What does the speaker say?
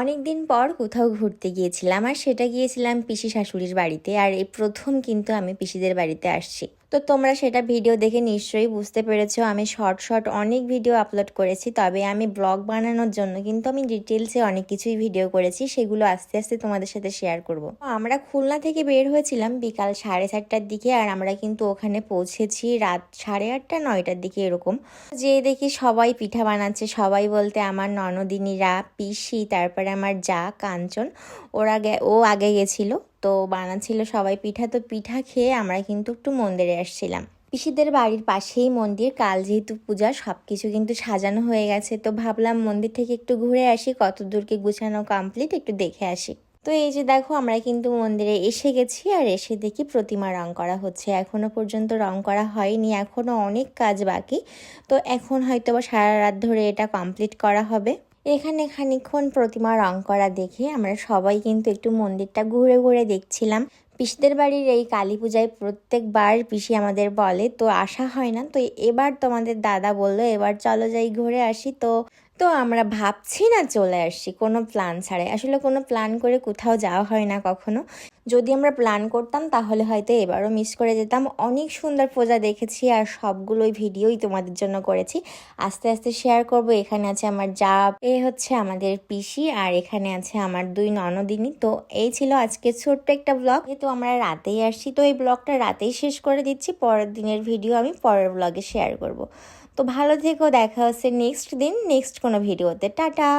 অনেক দিন পর কোথাও ঘুরতে গিয়েছিলাম, আর সেটা গিয়েছিলাম পিসি শাশুড়ির বাড়িতে, আর এই প্রথম কিন্তু আমি পিসিদের বাড়িতে আসছি। তো তোমরা সেটা ভিডিও দেখে নিশ্চয়ই বুঝতে পেরেছ, আমি শর্ট শর্ট অনেক ভিডিও আপলোড করেছি, তবে আমি ব্লগ বানানোর জন্য কিন্তু আমি ডিটেলসে অনেক কিছুই ভিডিও করেছি, সেগুলো আস্তে আস্তে তোমাদের সাথে শেয়ার করব। আমরা খুলনা থেকে বের হয়েছিলাম বিকাল সাড়ে চারটার দিকে, আর আমরা কিন্তু ওখানে পৌঁছেছি রাত সাড়ে আটটা, নয়টার দিকে এরকম। যে দেখি সবাই পিঠা বানাচ্ছে, সবাই বলতে আমার ননদিনীরা, পিসি, তারপরে আমার যা কাঞ্চন, ওরা ও আগে গেছিল, তো বানাচ্ছিল সবাই পিঠা, তো পিঠা খেয়ে আমরা কিন্তু একটু মন্দিরে আসছিলাম। পিসিদের বাড়ির পাশেই মন্দির, কাল যেহেতু পূজা সব কিছু কিন্তু সাজানো হয়ে গেছে, তো ভাবলাম মন্দির থেকে একটু ঘুরে আসি কত দূরকে গুছানো কমপ্লিট একটু দেখে আসি। তো এই যে দেখো, আমরা কিন্তু মন্দিরে এসে গেছি, আর এসে দেখি প্রতিমা রং করা হচ্ছে, এখনও পর্যন্ত রং করা হয়নি, এখনও অনেক কাজ বাকি, তো এখন হয়তো বা সারা রাত ধরে এটা কমপ্লিট করা হবে। এখানে খানিক্ষণ প্রতিমা রং করা দেখে আমরা সবাই কিন্তু একটু মন্দিরটা ঘুরে ঘুরে দেখছিলাম। পিসিদের বাড়ির এই কালী পূজায় প্রত্যেকবার পিসি আমাদের বলে, তো আসা হয় না? তো এবার তোমাদের দাদা বলল, এবার চলো যাই ঘুরে আসি। তো তো আমরা ভাবছি না চলে আসছি কোনো প্ল্যান ছাড়াই। আসলে কোনো প্ল্যান করে কোথাও যাওয়া হয় না কখনো। যদি আমরা প্ল্যান করতাম, তাহলে হয়তো এবারও মিস করে যেতাম। অনেক সুন্দর পূজা দেখেছি আর সবগুলোই ভিডিওই তোমাদের জন্য করেছি। আস্তে আস্তে শেয়ার করব। এখানে আছে আমার যা, এ হচ্ছে আমাদের পিসি আর এখানে আছে আমার দুই ননদিনী। তো এই ছিল আজকে ছোট্ট একটা ব্লগ যেহেতু আমরা রাতেই আসছি, তো এই ব্লগটা রাতেই শেষ করে দিচ্ছি। পরের দিনের ভিডিও আমি পরের ব্লগে শেয়ার করব। তো ভালো থেকো, দেখা হচ্ছে নেক্সট দিন। নেক্সট কোনো ভিডিওতে। টাটা!